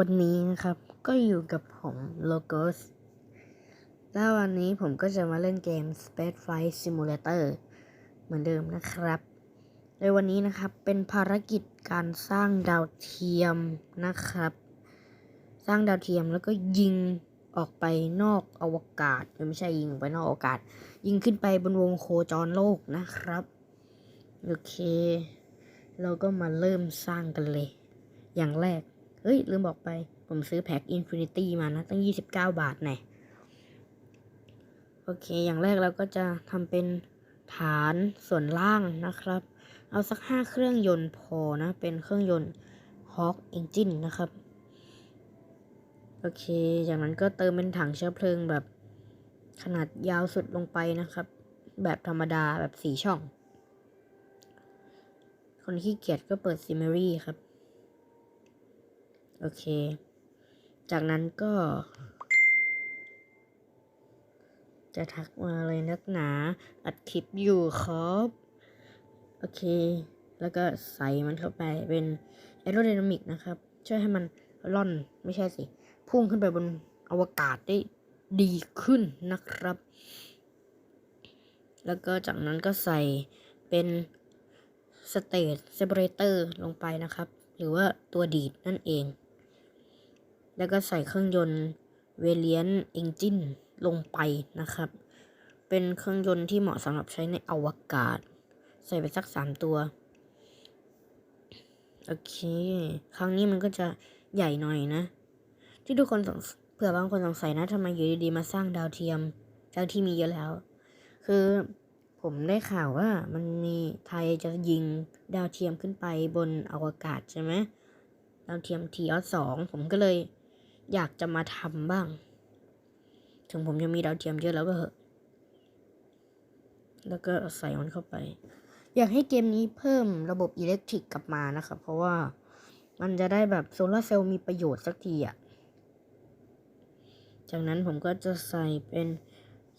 วันนี้นะครับก็อยู่กับผม Logos แล้ววันนี้ผมก็จะมาเล่นเกม Space Flight Simulator เหมือนเดิมนะครับในวันนี้นะครับเป็นภารกิจการสร้างดาวเทียมนะครับ สร้างดาวเทียมแล้วก็ยิงออกไปนอกอวกาศไม่ใช่ยิงไปนอกอวกาศ ยิงขึ้นไปบนวงโคจรโลกนะครับ โอเค เราก็มาเริ่มสร้างกันเลย อย่างแรก เฮ้ย ลืมบอกไป ผมซื้อแพ็ค Infinity มานะ ตั้ง 29 บาทแน่โอเค อย่างแรกเราก็จะทำเป็นฐานส่วนล่างนะครับ เอาสัก 5 เครื่องยนต์พอนะ เป็นเครื่องยนต์ Hawk Engine นะครับ โอเค จากนั้นก็เติมเป็นถังเชื้อเพลิงแบบขนาดยาวสุดลงไปนะครับ แบบธรรมดาแบบสีช่อง คนขี้เกียจก็เปิดซิมเมอรี่ครับ โอเค จากนั้นก็ จะทักมาเลยนักหนา อัดคลิปอยู่ครับ โอเค แล้วก็ใส่มันเข้าไปเป็นแอโร d y นามิกนะครับ ช่วยให้มันล่อนไม่ใช่สิ พุ่งขึ้นไปบนอวกาศได้ดีขึ้นนะครับ แล้วก็จากนั้นก็ใส่เป็นสเต t เซ p a เ a เตอร์ลงไปนะครับ หรือว่าตัวดีดนั่นเอง แล้วก็ใส่เครื่องยนต์เวเลียนเอนจินลงไปนะครับ เป็นเครื่องยนต์ที่เหมาะสำหรับใช้ในอวกาศ ใส่ไปสักสามตัวโอเค ครั้งนี้มันก็จะใหญ่หน่อยนะ ที่ทุกคนสงสเผื่อบางคนสงสัยนะทำไมอยู่ดีๆมาสร้างดาวเทียมดาวที่มีเยอะแล้ว คือผมได้ข่าวว่ามันมีไทยจะยิงดาวเทียมขึ้นไปบนอวกาศใช่ไหมดาวเทียมทีออสองผมก็เลย อยากจะมาทำบ้าง ถึงผมจะมีดาวเทียมเยอะแล้วก็เหอะ แล้วก็ใส่มันเข้าไป อยากให้เกมนี้เพิ่มระบบอิเล็กทริกกลับมานะครับ เพราะว่ามันจะได้แบบโซลาร์เซลล์มีประโยชน์สักทีอะ่ะ จากนั้นผมก็จะใส่เป็น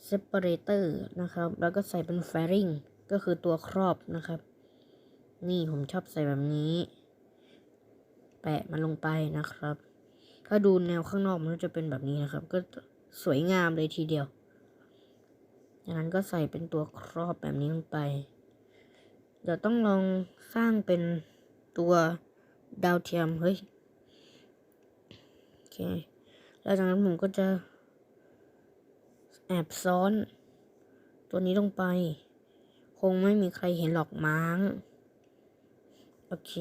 separator นะครับ แล้วก็ใส่เป็น fairing ก็คือตัวครอบนะครับ นี่ผมชอบใส่แบบนี้ แปะมันลงไปนะครับ ถ้าดูแนวข้างนอกมันจะเป็นแบบนี้นะครับ ก็สวยงามเลยทีเดียวจากนั้นก็ใส่เป็นตัวครอบแบบนี้ลงไป เดี๋ยวต้องลองสร้างเป็นตัวดาวเทียม เฮ้ย โอเค แล้วจากนั้นผมก็จะแอบซ้อน ตัวนี้ลงไป คงไม่มีใครเห็นหรอกมั้ง โอเค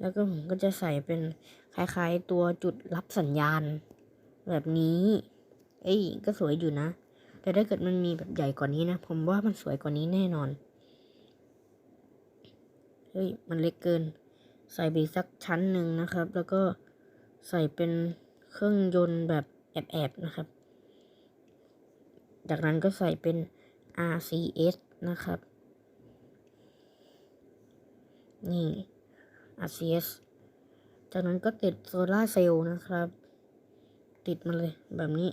แล้วก็ผมก็จะใส่เป็น คล้ายๆตัวจุดรับสัญญาณ แบบนี้ เอ้ยก็สวยอยู่นะ แต่ถ้าเกิดมันมีแบบใหญ่กว่านี้นะ ผมว่ามันสวยกว่านี้แน่นอน เฮ้ย มันเล็กเกิน ใส่ไปสักชั้นหนึ่งนะครับ แล้วก็ใส่เป็นเครื่องยนต์แบบแอบๆนะครับ จากนั้นก็ใส่เป็น RCS นะครับ นี่ RCS จากนั้นก็ติดโซลาเซลล์นะครับ ติดมาเลยแบบนี้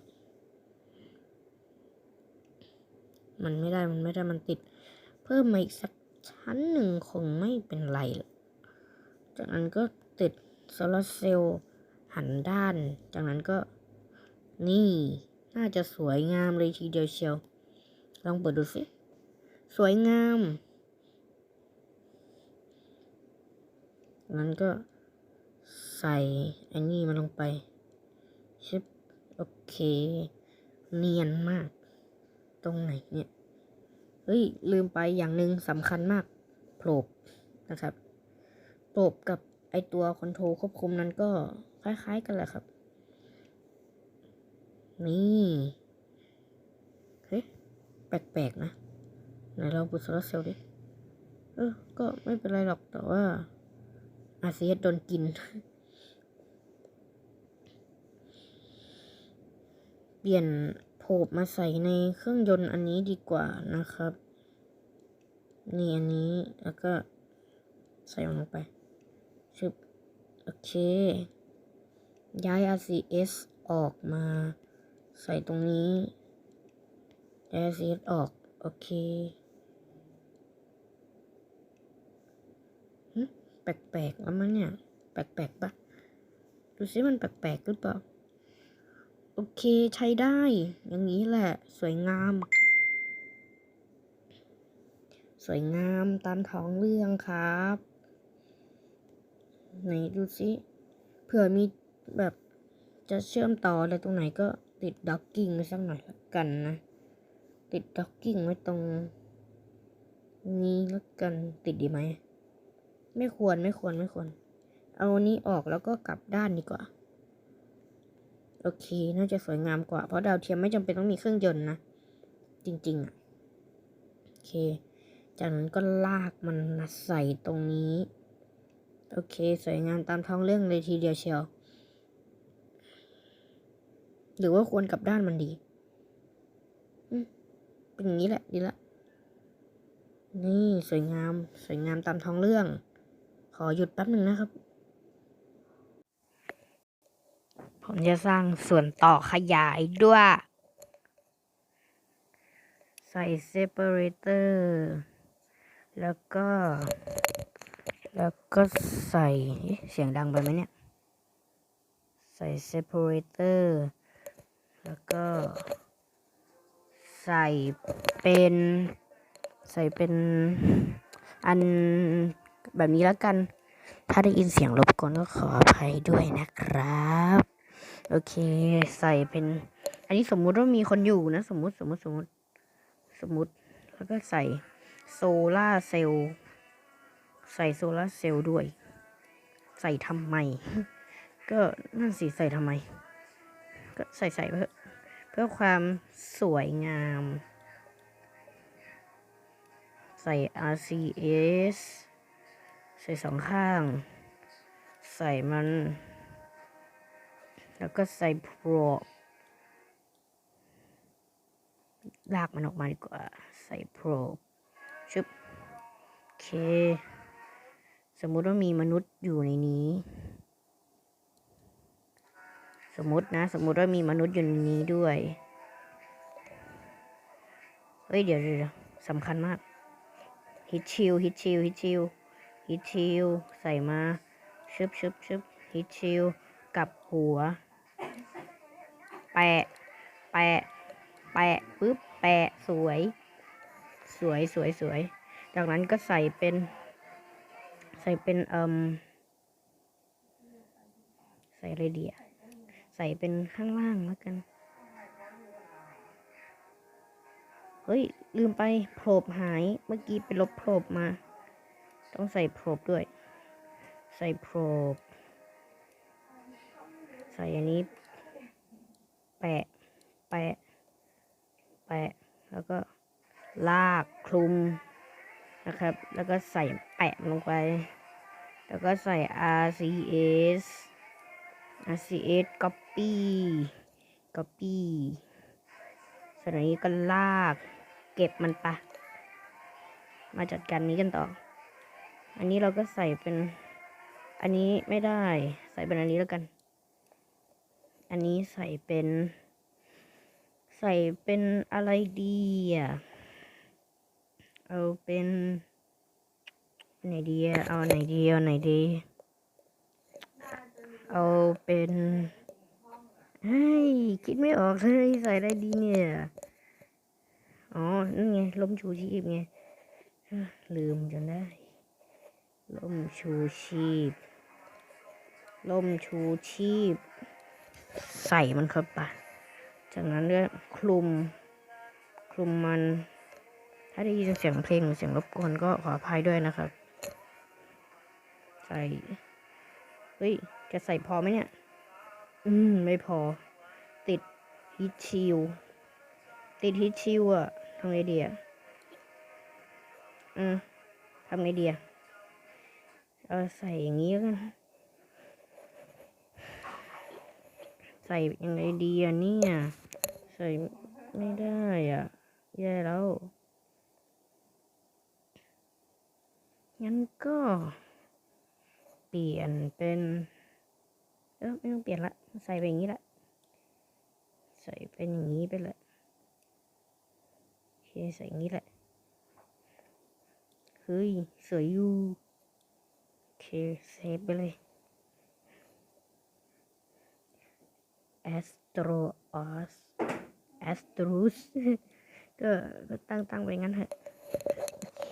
มันไม่ได้มันไม่ได้มันติด เพิ่มมาอีกสักชั้นหนึ่งคงไม่เป็นไรจากนั้นก็ติดโซลาเซลล์หันด้าน จากนั้นก็นี่น่าจะสวยงามเลยทีเดียวเชียว ลองเปิดดูสิ สวยงามนั้นก็ ใส่อันนี้มาลงไปชิบโอเค เนียนมาก ตรงไหนเนี่ย เฮ้ย ลืมไปอย่างหนึ่งสำคัญมากโผลบนะครับโผลบกับไอตัวคอนโทรลควบคุมนั้นก็คล้ายๆกันแหละครับ นี่เฮ้ยแปลกๆนะไหนเราปุดโซลาร์เซลล์ดิ เออ ก็ไม่เป็นไรหรอกแต่ว่าอาเซียโดนกิน เปลี่ยนโผบมาใส่ในเครื่องยนต์อันนี้ดีกว่านะครับ นี่อันนี้แล้วก็ใส่ลงไปชึบโอเค ย้าย RCS ออกมาใส่ตรงนี้ ย้าย RCS ออก โอเคแปลกๆแล้วมั้งเนี่ย แปลกๆปะดูซิมันแปลกๆหรือเปล่า โอเคใช้ได้ อย่างนี้แหละ สวยงาม สวยงามตามท้องเรื่องครับ ไหนดูซิเผื่อมีแบบจะเชื่อมต่ออะไรตรงไหนก็ติดด็อกกิ้งไว้สักหน่อยละกันนะ ติดด็อกกิ้งไว้ตรง นี้แล้วกันติดดีไหม ไม่ควรไม่ควรไม่ควร เอาอันนี้ออกแล้วก็กลับด้านดีกว่า โอเค น่าจะสวยงามกว่า เพราะดาวเทียมไม่จำเป็นต้องมีเครื่องยนต์นะ จริงๆอะโอเค จากนั้นก็ลากมันมาใส่ตรงนี้ โอเค สวยงามตามท้องเรื่องเลยทีเดียวเชียว หรือว่าควรกลับด้านมันดี เป็นอย่างนี้แหละ ดีละ นี่สวยงาม สวยงามตามท้องเรื่อง ขอหยุดแป๊บหนึ่งนะครับ ผมจะสร้างส่วนต่อขยายด้วย ใส่ separator แล้วก็ แล้วก็ใส่เสียงดังไปไหมเนี่ย ใส่ separator แล้วก็ ใส่เป็นใส่เป็นอันแบบนี้แล้วกัน ถ้าได้ยินเสียงรบกวนก็ขออภัยด้วยนะครับ โอเค ใส่เป็น อันนี้สมมุติว่ามีคนอยู่นะ สมมุติสมมุติสมมุติสมมุติแล้วก็ใส่โซล่าร์เซลล์ใส่โซล่าร์เซลล์ด้วย ใส่ทำไม ก็นั่นสิใส่ทำไม ก็ใส่ใส่เพื่อเพื่อความสวยงาม ใส่ RCS ใส่สองข้าง ใส่มัน แล้วก็ใส่ probe ลากมันออกมาดีกว่า ใส่ probe ชึบโอเค สมมุติว่ามีมนุษย์อยู่ในนี้ สมมตินะ สมมุติว่ามีมนุษย์อยู่ในนี้ด้วย เฮ้ย เดี๋ยวเดี๋ยวเดี๋ยวสำคัญมาก ฮิตชิลฮิตชิลฮิตชิลฮิตชิลใส่มา ชึบชึบชึบฮิตชิลกับหัว แปะ แปะ แปะปึ๊บ แปะ สวย สวย สวย สวย จากนั้นก็ใส่เป็น ใส่เป็นเอ่มใส่อะไรดีอะใส่เป็นข้างล่างแล้วกัน เฮ้ย ลืมไปโผลบหาย เมื่อกี้ไปลบโผลบมา ต้องใส่โผลบด้วย ใส่โผลบใส่อันนี้ แปะ แปะ แปะ แล้วก็ลากคลุมนะครับ แล้วก็ใส่แปะลงไป แล้วก็ใส่ RCS RCS copy copy ส่วนนี้ก็ลากเก็บมันไปะ มาจัดการนี้กันต่อ อันนี้เราก็ใส่เป็น อันนี้ไม่ได้ ใส่เป็นอันนี้แล้วกัน อันนี้ใส่เป็น ใส่เป็นอะไรดีอะ เอาเป็นไหนดีเอาไหนดีเอาไหนดี เอาเป็นเฮ้ยคิดไม่ออกเลยใส่ได้ดีเนี่ย อ๋อ นั่นไงลมชูชีพไง ลืมจนได้ลมชูชีพลมชูชีพ ใส่มันเข้าไปจากนั้นก็คลุมคลุมมัน ถ้าได้ยินเสียงเพลงหรือเสียงรบกวนก็ขออภัยด้วยนะครับ ใส่ เฮ้ย จะใส่พอไหมเนี่ย อืม ไม่พอ ติดฮิตชิลติดฮิตชิลอะทำไงดีอะอืมทำไงดีอะเอาใส่อย่างนี้กัน ส่ยังไงดีอะเนี่ย ใส่ไม่ได้อะ แย่แล้ว งั้นก็ เปลี่ยนเป็น เออไม่ต้องเปลี่ยนละ ใส่ไปอย่างนี้ละ ใส่เป็นอย่างนี้ไปเลยโอเคใส่อย่างนี้แหละ เฮ้ย สวยอยู่ โอเคเซฟไปเลย Astros Astros ก็ก็ตั้งตั้งไปงั้นเถอะโอเค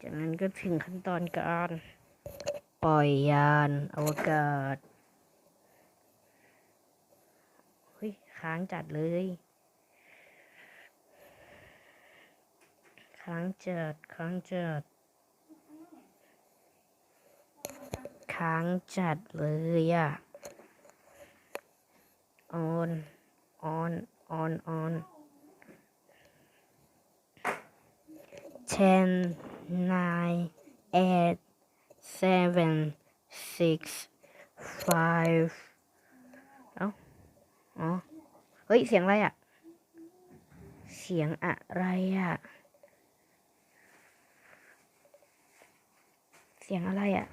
จากนั้นก็ถึงขั้นตอนการ ปล่อยยานอวกาศเฮ้ยค้างจัดเลยค้างจัดค้างจัดค้างจัดเลยอะ on on on on ten nine eight seven six five เอ้าอ๋อ เฮ้ย เสียงอะไรอะเสียงอะไรอะเสียงอะไรอะ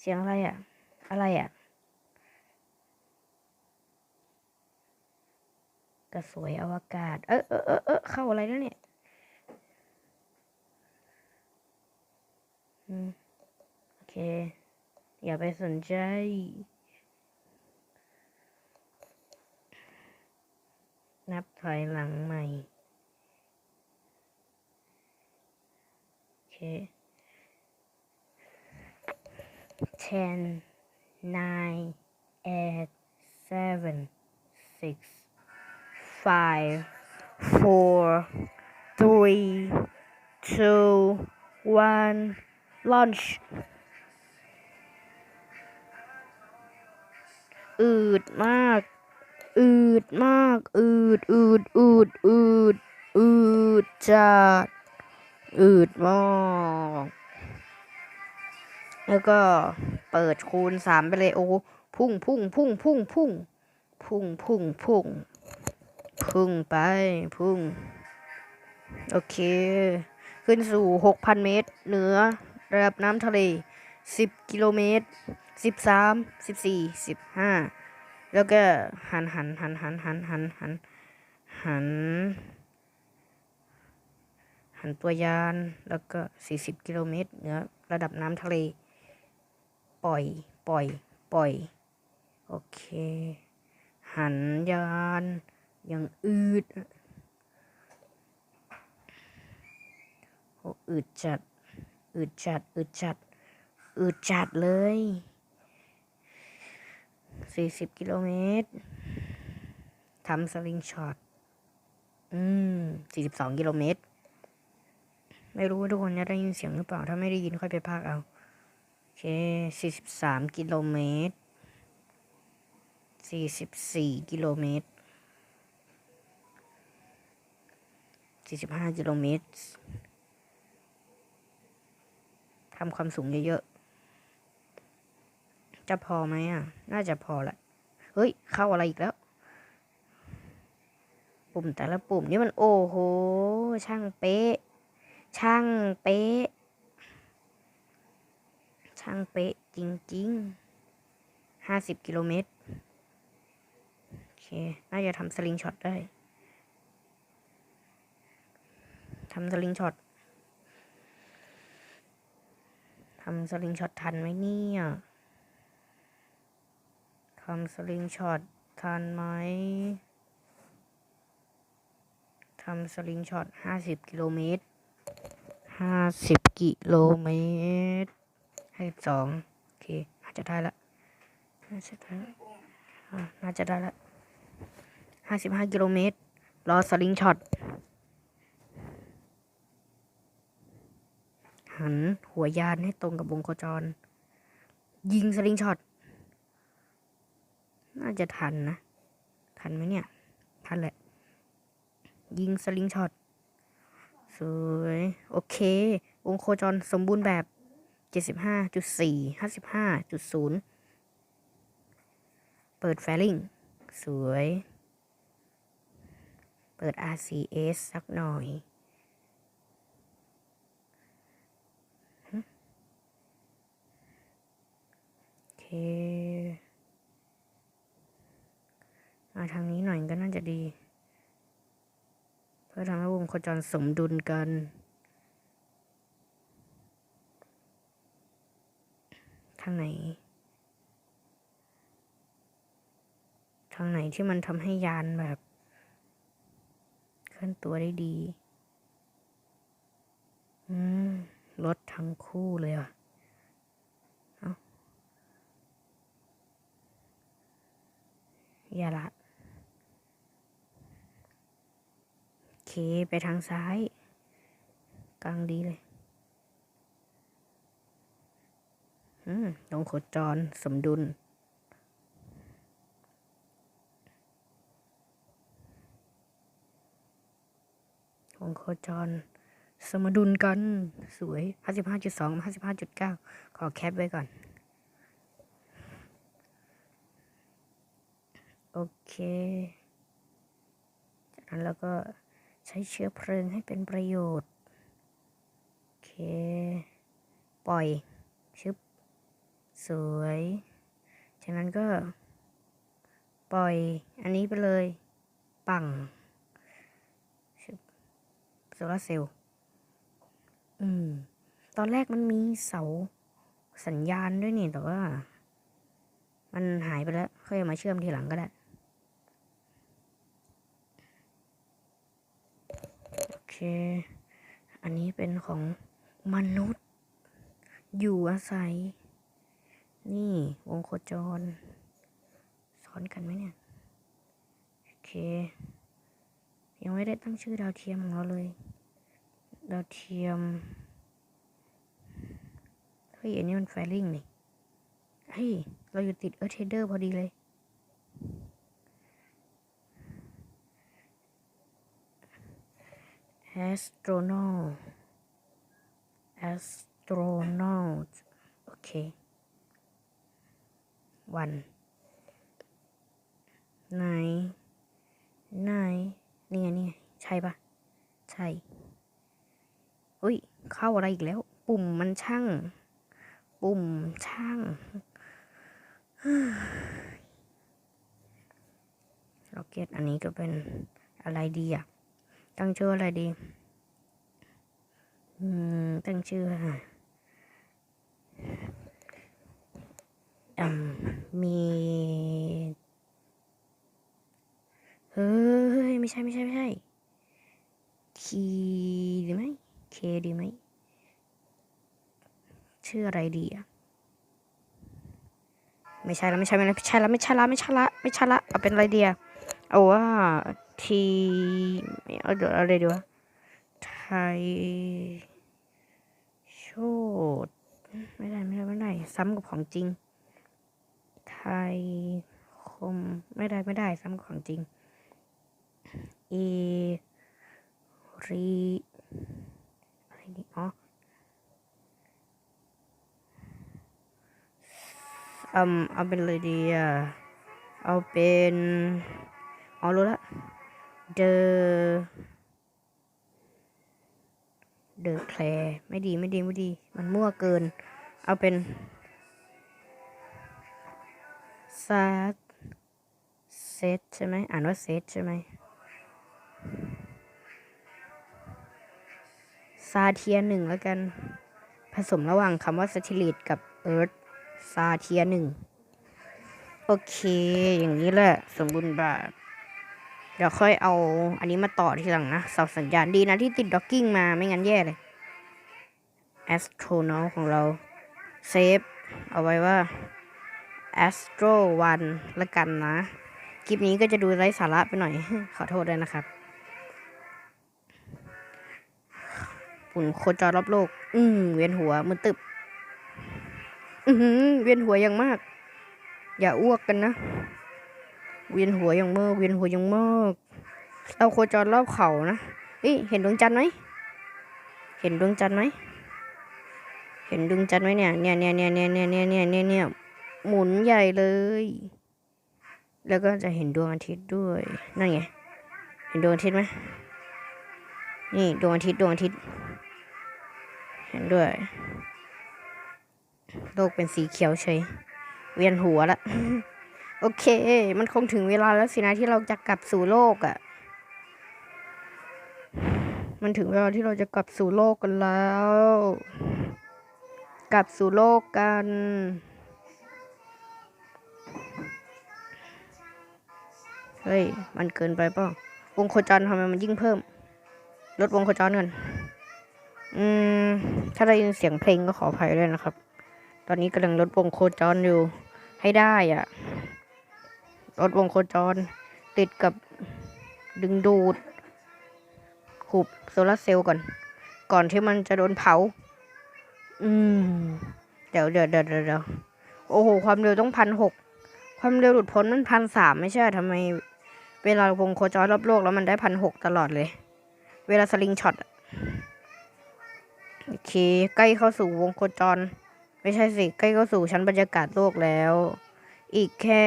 เสียงอะไรอะอะไรอะ กระสวยอวกาศ เออเออเออเออเข้าอะไรแล้วเนี่ยโอเค อย่าไปสนใจ นับถอยหลังใหม่ โอเค ten nine eight seven six five four three two one launch อืดมาก อืดมาก อืด อืด อืด อืด อืดจัด อืดมาก แล้วก็เปิดคูณสามไปเลยโอ้พุ่งพุ่งพุ่งพุ่งพุ่งพุ่งพุ่งพุ่ง พุ่งไปพุ่ง โอเค ขึ้นสู่หกพันเมตร เหนือระดับน้ำทะเลสิบกิโลเมตรสิบสามสิบสี่สิบห้าแล้วก็หันหันหันหันหันหันหันหัน หันตัวยาน แล้วก็สี่สิบกิโลเมตร เหนือระดับน้ำทะเล ปล่อย ปล่อย ปล่อย โอเค หันยาน ย่างอืดโอ้อืดจัด อืดจัด อืดจัด อืดจัดเลยสี่สิบกิโลเมตรทำสลิงช็อต อืมสี่สิบสองกิโลเมตร ไม่รู้ว่าทุกคนจะได้ยินเสียงหรือเปล่า ถ้าไม่ได้ยินค่อยไปพากเอาโอเคสี่สิบสามกิโลเมตรสี่สิบสี่กิโลเมตร สี่สิบห้ากิโลเมตรทำความสูงเยอะๆ จะพอไหมอะ น่าจะพอแหละ เฮ้ย เข้าอะไรอีกแล้ว ปุ่มแต่ละปุ่มนี่มันโอ้โห ช่างเป๊ะ ช่างเป๊ะ ช่างเป๊ะ จริงๆห้าสิบกิโลเมตร โอเค น่าจะทำสลิงช็อตได้ ทำสลิงช็อตทำสลิงช็อตทันไหมเนี่ยทำสลิงช็อตทันไหมทำสลิงช็อตห้าสิบกิโลเมตรห้าสิบกิโลเมตรห้าสิบสองโอเคอาจจะได้ละน่าจะได้ละอะน่าจะได้ละห้าสิบห้ากิโลเมตรรอสลิงช็อต หันหัวยานให้ตรงกับวงโคจร ยิงสลิงช็อต น่าจะทันนะ ทันไหมเนี่ย ทันแหละ ยิงสลิงช็อต สวย โอเค วงโคจรสมบูรณ์แบบเจ็ดสิบห้าจุดสี่ห้าสิบห้าจุดศูนย์เปิดแฟลิงสวย เปิด RCS สักหน่อย เคมาทางนี้หน่อยก็น่าจะดี เพื่อทำให้วงโคจรสมดุลกันทางไหน ทางไหนที่มันทำให้ยานแบบ เคลื่อนตัวได้ดี อืมรถทั้งคู่เลยอะ เอา อย่าละโอเคไปทางซ้าย กลางดีเลยอืมตรงโคจรสมดุล วงโคจร สมดุลกัน สวย 55.2 55.9 ขอแคปไว้ก่อน โอเค จากนั้นเราก็ใช้เชื้อเพลิงให้เป็นประโยชน์ โอเค ปล่อย ชึบ สวย จากนั้นก็ ปล่อยอันนี้ไปเลย ปังชึบโซลาร์เซลล์อืม ตอนแรกมันมีเสาสัญญาณด้วยนี่ แต่ว่า มันหายไปแล้ว ค่อยมาเชื่อมทีหลังก็ได้ โอ เค อันนี้เป็นของมนุษย์ อยู่อาศัย นี่วงโคจร ซ้อนกันไหมเนี่ย โอเค ยังไม่ได้ตั้งชื่อดาวเทียมของเราเลย ดาวเทียม เฮ้ยอันนี้มันแฟลิงนี่ เฮ้ย เราอยู่ติดเออร์เทเดอร์พอดีเลย astronaut astronaut โอเควันไหนไหนนี่ไงนี่ไงใช่ปะใช่อุ้ย เข้าอะไรอีกแล้ว ปุ่มมันช่าง ปุ่มช่างล็อกเก็ตอันนี้ก็เป็นอะไรดีอะ ตั้งชื่ออะไรดี อืม ตั้งชื่ออะอืมมีเฮ้ย ไม่ใช่ไม่ใช่ไม่ใช่คีดีไหมเคดีไหมชื่ออะไรดีอะไม่ใช่ละไม่ใช่ไม่ใช่ละไม่ใช่ละไม่ใช่ละไม่ใช่ละเอาเป็นอะไรดีอะเอาว่า ทีเอาเดี๋ยวอะไรดีวะไทยโชดไม่ได้ไม่ได้ไม่ได้ ซ้ำกับของจริง ไทยคมไม่ได้ไม่ได้ ซ้ำกับของจริงเอรีอะไรดีอ๋ออืมเอาเป็นเลยดีอะเอาเป็นอ๋อรู้ละ The The Clay ไม่ดีไม่ดีไม่ดี มันมั่วเกิน เอาเป็นซาเซตใช่ไหมอ่านว่าเซตใช่ไหมซาเทียหนึ่งแล้วกัน ผสมระหว่างคำว่า satellite กับ Earth ซาเทียหนึ่ง โอเค อย่างนี้แหละ สมบูรณ์แบบ เดี๋ยวค่อยเอาอันนี้มาต่อทีหลังนะเสาสัญญาณดีนะที่ติดด็อกกิ้งมาไม่งั้นแย่เลย astronaut ของเราเซฟเอาไว้ว่า astro one ละกันนะ คลิปนี้ก็จะดูไร้สาระไปหน่อย ขอโทษด้วยนะครับปุ่นโคจรรอบโลก อืมเวียนหัวมึนตึบ อือหือเวียนหัวอย่างมาก อย่าอ้วกกันนะ เวียนหัวอย่างมากเวียนหัวอย่างมากเราโคจรรอบเขานะเฮ้ยเห็นดวงจันทร์ไหมเห็นดวงจันทร์ไหมเห็นดวงจันทร์ไหมเนี่ยเนี่ยเนี่ยเนี่ยเนี่ยเนี่ยเนี่ยเนี่ยเนี่ยเนี่ยหมุนใหญ่เลย แล้วก็จะเห็นดวงอาทิตย์ด้วย นั่นไง เห็นดวงอาทิตย์ไหมนี่ดวงอาทิตย์ดวงอาทิตย์ เห็นด้วย โลกเป็นสีเขียวเฉย เวียนหัวละ โอเค มันคงถึงเวลาแล้วสินะที่เราจะกลับสู่โลกอะ่ะ มันถึงเวลาที่เราจะกลับสู่โลกกันแล้ว กลับสู่โลกกันเฮ้ย มันเกินไปเปล่าวงโคจรทำไมมันยิ่งเพิ่ม ลดวงโคจรกัน อืม ถ้าได้ยินเสียงเพลงก็ขออภัยด้วยนะครับ ตอนนี้กำลังลดวงโคจรอยู่ ให้ได้อะ ลดวงโคจร ติดกับดึงดูดหุบโซลาร์เซลล์ก่อน ก่อนที่มันจะโดนเผา อืม เดี๋ยวเดี๋ยวเดี๋ยวเดี๋ยวโอ้โห ความเร็วต้องพันหก ความเร็วหลุดพ้นมันพันสามไม่ใช่ทำไม เวลาวงโคจรรอบโลกแล้วมันได้พันหกตลอดเลย เวลาสลิงช็อตโอเค ใกล้เข้าสู่วงโคจร ไม่ใช่สิ ใกล้เข้าสู่ชั้นบรรยากาศโลกแล้ว อีกแค่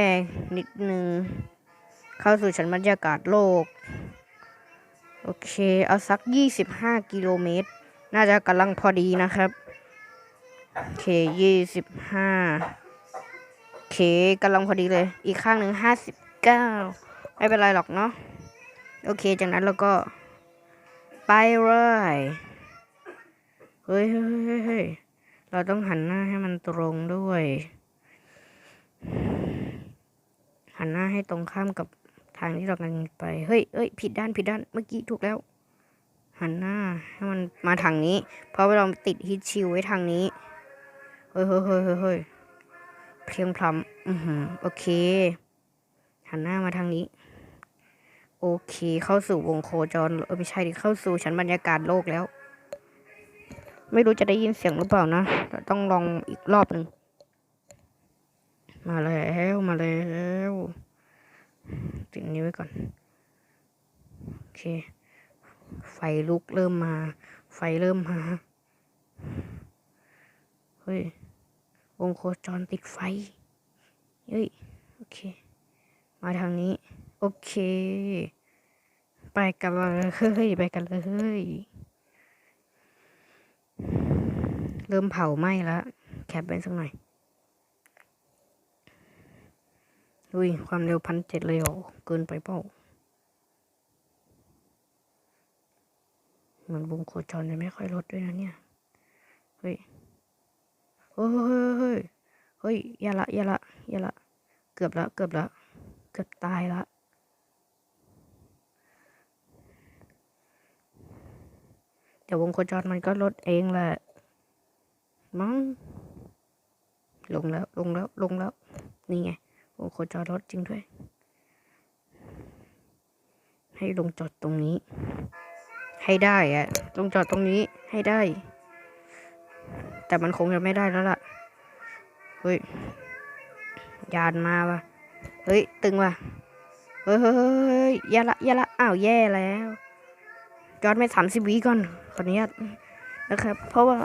นิดนึง เข้าสู่ชั้นบรรยากาศโลก โอเค เอาสักยี่สิบห้ากิโลเมตร น่าจะกำลังพอดีนะครับ โอเคยี่สิบห้าโอเคกำลังพอดีเลย อีกข้างหนึ่งห้าสิบเก้าไม่เป็นไรหรอกเนาะ โอเค จากนั้นเราก็ ไปเลย เฮ้ยเฮ้ยเฮ้ยเฮ้ยเราต้องหันหน้าให้มันตรงด้วย หันหน้าให้ตรงข้ามกับทางที่เรากำลังไป เฮ้ยเฮ้ย ผิดด้าน ผิดด้าน เมื่อกี้ถูกแล้ว หันหน้าให้มันมาทางนี้ เพราะเราติดฮิตชิลไว้ทางนี้ เฮ้ยเฮ้ยเฮ้ยเฮ้ยเพียงพล้ำอือหือ โอเค หันหน้ามาทางนี้ โอเค เข้าสู่วงโคจร เออไม่ใช่ดิ เข้าสู่ชั้นบรรยากาศโลกแล้ว ไม่รู้จะได้ยินเสียงหรือเปล่านะ ต้องลองอีกรอบหนึ่ง มาแล้วมาแล้วติดนี้ไว้ก่อน โอเค ไฟลุกเริ่มมา ไฟเริ่มมา เฮ้ยวงโคจรติดไฟ เฮ้ย โอเค มาทางนี้ โอเค ไปกันเลยเฮ้ย ไปกันเลยเริ่มเผาไหม้แล้ว แคปเป็นสักหน่อย อุ้ยความเร็วพันเจ็ดเลยเหรอเกินไปเปล่าเหมือนวงโคจรจะไม่ค่อยลดด้วยนะเนี่ยเฮ้ยเฮ้ยเฮ้ยเฮ้ยเฮ้ยอย่าละอย่าละอย่าละ เกือบละเกือบละ เกือบตายละเดี๋ยววงโคจรมันก็ลดเองแหละ มั้ง ลงแล้วลงแล้วลงแล้ว นี่ไง วงโคจรลดจริงด้วย ให้ลงจอดตรงนี้ ให้ได้อะลงจอดตรงนี้ให้ได้ แต่มันคงจะไม่ได้แล้วล่ะ เฮ้ย ยานมาว่ะ เฮ้ย ตึงว่ะ เฮ้ยเฮ้ยเฮ้ยเฮ้ยอย่าละย่าละ อ้าว แย่แล้ว จอดไม่สามสิบวิก่อนขออนุญาตนะครับ เพราะว่า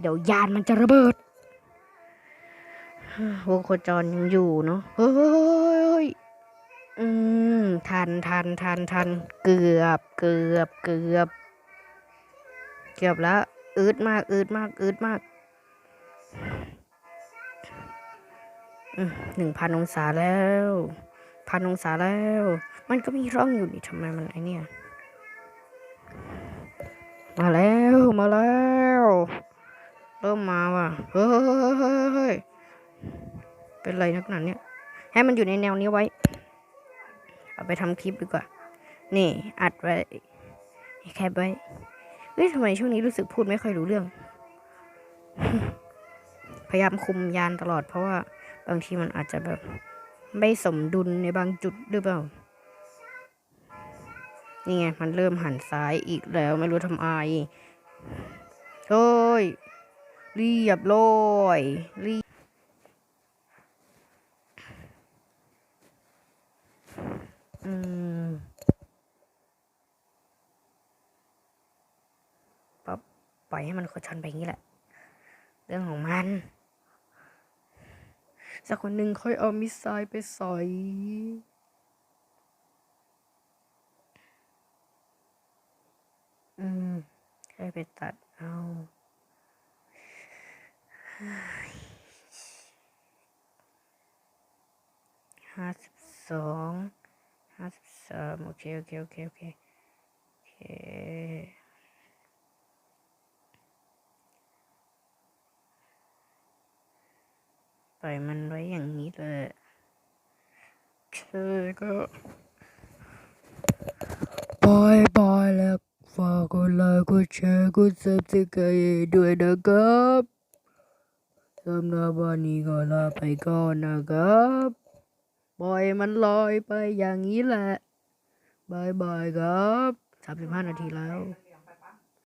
เดี๋ยวยานมันจะระเบิด วงโคจรยังอยู่เนาะเฮ้ยอืมทันทันทันทันเกือบเกือบเกือบ เกือบแล้วอืดมากอืดมากอืดมากหนึ่งพันองศาแล้วพันองศาแล้ว มันก็มีร่องอยู่นี่ทำไมมันไอเนี่ยมาแล้วมาแล้ว เริ่มมาว่ะเฮ้ย เฮ้ยเฮ้ยเฮ้ยเฮ้ยเป็นไรนักหนาเนี่ยให้มันอยู่ในแนวนี้ไว้ เอาไปทำคลิปดีกว่า นี่อัดไว้แคปไว้เฮ้ยทำไมช่วงนี้รู้สึกพูดไม่ค่อยรู้เรื่อง พยายามคุมยานตลอดเพราะว่าบางทีมันอาจจะแบบ ไม่สมดุลในบางจุดหรือเปล่า นี่ไง มันเริ่มหันซ้ายอีกแล้วไม่รู้ทำไมเฮ้ยเรียบร้อยเรียบอืมปั๊บปล่ อยให้มันโคชนไปอย่างนี้แหละ เรื่องของมัน สักคนหนึ่งค่อยเอามิสไซล์ไปใส่อืมค่อยไปตัดเอาห้าสิบสองห้าสิบสามโอเค โอเค โอเค โอเคโอเค ปล่อยมันไว้อย่างนี้เลยโอเคเออก็บายบายแล้วฝากกดไลค์กดแชร์กดซับสไครต์ด้วยนะครับสำหรับวันนี้ก็ลาไปก่อนนะครับปล่อยมันลอยไปอย่างนี้แหละบายบายครับสามสิบห้านาทีแล้ว